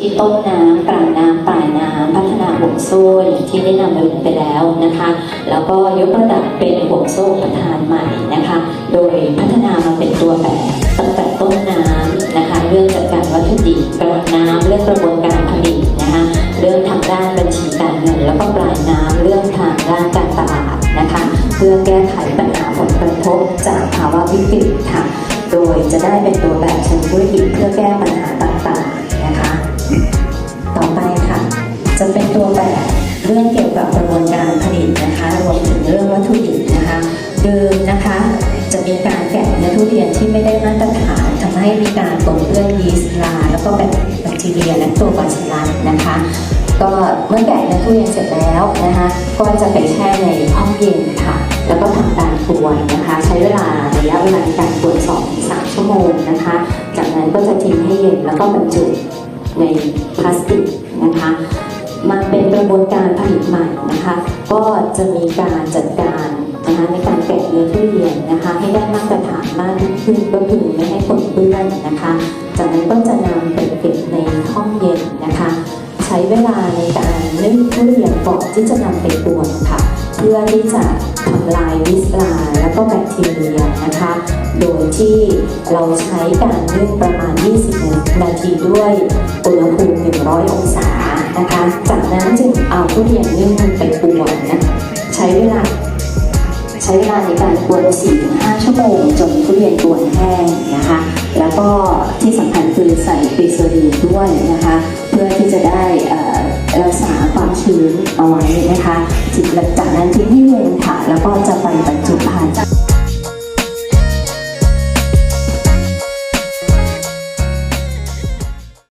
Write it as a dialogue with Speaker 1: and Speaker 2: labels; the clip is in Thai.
Speaker 1: ที่ต้นน้ำกลางน้ำปลายน้ำพัฒนาห่วงโซ่อย่างที่ได้นำเรียนไปแล้วนะคะ แล้วก็ยกระดับเป็นห่วงโซ่ประทานใหม่นะคะ โดยพัฒนามาเป็นตัวแบบตั้งแต่ต้นน้ำนะคะ เรื่องจัดการวัตถุดิบกลางน้ำเรื่องกระบวนการผลิตนะคะเรื่องทางด้านบัญชีการเงินแล้วก็ปลายน้ำเรื่องทางด้านการตลาดนะคะ เพื่อแก้ไขปัญหาผลกระทบจากภาวะวิกฤตค่ะ โดยจะได้เป็นตัวแบบเชิงธุรกิจเพื่อแก้ปัญหาต่างๆ ต่อไปค่ะ จะเป็นตัวแบบเรื่องเกี่ยวกับกระบวนการผลิตนะคะรวมถึงเรื่องวัตถุดิบนะคะเดิมนะคะจะมีการแกะเนื้อทุเรียนที่ไม่ได้มาตรฐานทำให้มีการปนเปื้อนยีสต์ราแล้วก็แบคทีเรียและตัวบาซิลัสนะคะก็เมื่อแกะเนื้อทุเรียนเสร็จแล้วนะคะ ก็จะไปแช่ในห้องเย็นค่ะ แล้วก็ทำการกวนนะคะ ใช้เวลาระยะเวลาในการกวน2-3ชั่วโมงนะคะ จากนั้นก็จะทิ้งให้เย็นแล้วก็บรรจุในพลาสติก บวนการผลิตใหม่นะคะ ก็จะมีการจัดการนะคะในการแกะเนื้อทุเรียนนะคะ ให้ได้มาตรฐานมากขึ้นก็คือไม่ให้ปนเปื้อนนะคะ จากนั้นก็จะนำไปเก็บในห้องเย็นนะคะ ใช้เวลาในการนึ่งทุเรียนก่อนที่จะนำไปกวนค่ะ เพื่อที่จะทำลายวิสลาแล้วก็แบคทีเรียนะคะ โดยที่เราใช้การนึ่งประมาณ 20 นาทีด้วยอุณหภูมิ 100 องศา นะคะ จากนั้นจึงเอาทุเรียนนึ่งไปกวนนะใช้เวลา ใช้เวลาในการกวน4-5 ชั่วโมง จนทุเรียนกวนแห้งนะคะ แล้วก็ที่สำคัญคือใส่กรีซอรีนด้วยนะคะ เพื่อที่จะได้รักษาความชื้นเอาไว้นะคะจากนั้นทิ้งให้เย็นค่ะ แล้วก็จะไปบรรจุภัณฑ์